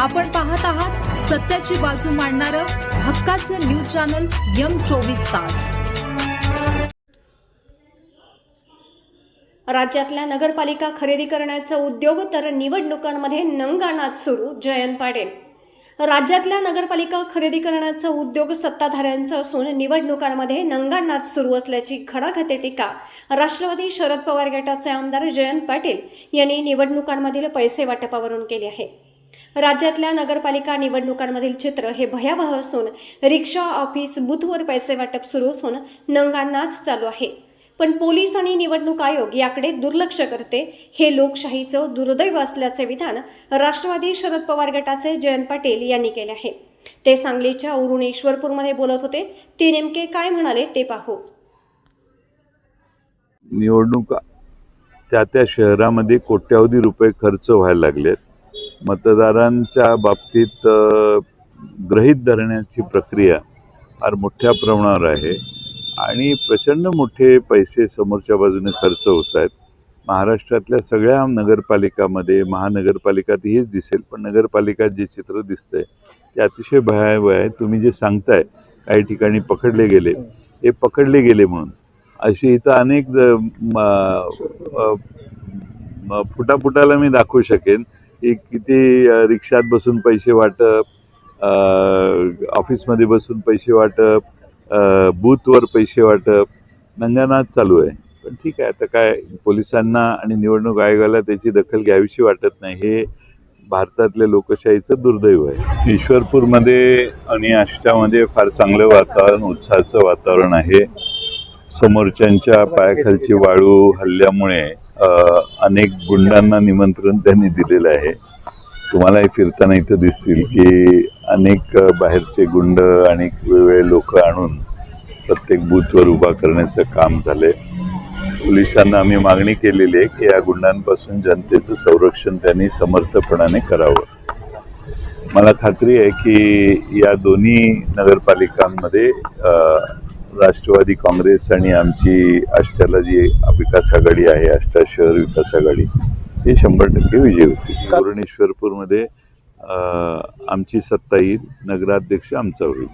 आपण पाहत आहात सत्याची बाजू मांडणारं हक्काचं न्यूज चॅनल यम चोवीस तास. राज्यातल्या नगरपालिका खरेदी करण्याचा उद्योग तर निवडणुकांमध्ये नंगाणात सुरू जयंत पाटील. राज्यातल्या नगरपालिका खरेदी करण्याचा उद्योग सत्ताधाऱ्यांचा असून निवडणुकांमध्ये नंगानाच सुरू असल्याची खडाखते टीका राष्ट्रवादी शरद पवार गटाचे आमदार जयंत पाटील यांनी निवडणुकांमधील पैसे वाटपावरून केले आहे. राज्यातल्या नगरपालिका निवडणुकांमधील चित्र हे भयावह असून रिक्षा ऑफिस बूथवर पैसे वाटप सुरू असून नंगांनाच चालू आहे. पण पोलीस आणि निवडणूक आयोग याकडे दुर्लक्ष करते. हे लोकशाहीचं दुर्दैव असल्याचे विधान राष्ट्रवादी शरद पवार गटाचे जयंत पाटील यांनी केले आहे. ते सांगलीच्या उरुणेश्वरपूरमध्ये बोलत होते. ते नेमके काय म्हणाले ते पाहू. निवडणुका त्या त्या शहरामध्ये कोट्यावधी रुपये खर्च व्हायला लागलेत. मतदारांच्या बाबतीत ग्रहित गृहीत धरण्याची प्रक्रिया फार मोठ्या प्रमाणावर आहे आणि प्रचंड मोठे पैसे समोरच्या बाजूने खर्च होत आहेत. महाराष्ट्रातल्या सगळ्या नगरपालिकामध्ये महानगरपालिकात हेच दिसेल पण नगरपालिकात जे चित्र दिसतंय ते अतिशय भयावह आहे. तुम्ही जे सांगताय काही ठिकाणी पकडले गेले हे पकडले गेले म्हणून. अशी इथं अनेक ज- फुटाफुटाला मी दाखवू शकेन. एक किती रिक्षात बसून पैसे वाटप ऑफिसमध्ये बसून पैसे वाटप बूथवर पैसे वाटप नंगानाच चालू आहे. पण ठीक आहे आता काय पोलिसांना आणि निवडणूक आयोगाला त्याची दखल घ्यावीशी वाटत नाही. हे भारतातल्या लोकशाहीचं दुर्दैव आहे. ईश्वरपूरमध्ये आणि आष्टामध्ये फार चांगलं वातावरण उत्साहाचं वातावरण आहे. समोरच्यांच्या पायाखालची वाळू हल्ल्यामुळे अनेक गुंडांना निमंत्रण त्यांनी दिलेलं आहे. तुम्हालाही फिरताना इथं दिसतील की अनेक बाहेरचे गुंड अनेक वेगवेगळे लोक आणून प्रत्येक बूथवर उभा करण्याचं काम झालंय. पोलिसांना आम्ही मागणी केलेली आहे की या गुंडांपासून जनतेचं संरक्षण त्यांनी समर्थपणाने करावं. मला खात्री आहे की या दोन्ही नगरपालिकांमध्ये राष्ट्रवादी काँग्रेस आणि आमची आष्ट्याला जी विकास आघाडी आहे आष्टा शहर विकास आघाडी हे शंभर टक्के विजय होतील भुवनेश्वरपूरमध्ये अ, आमची सत्ता येईल नगराध्यक्ष आमचा होईल.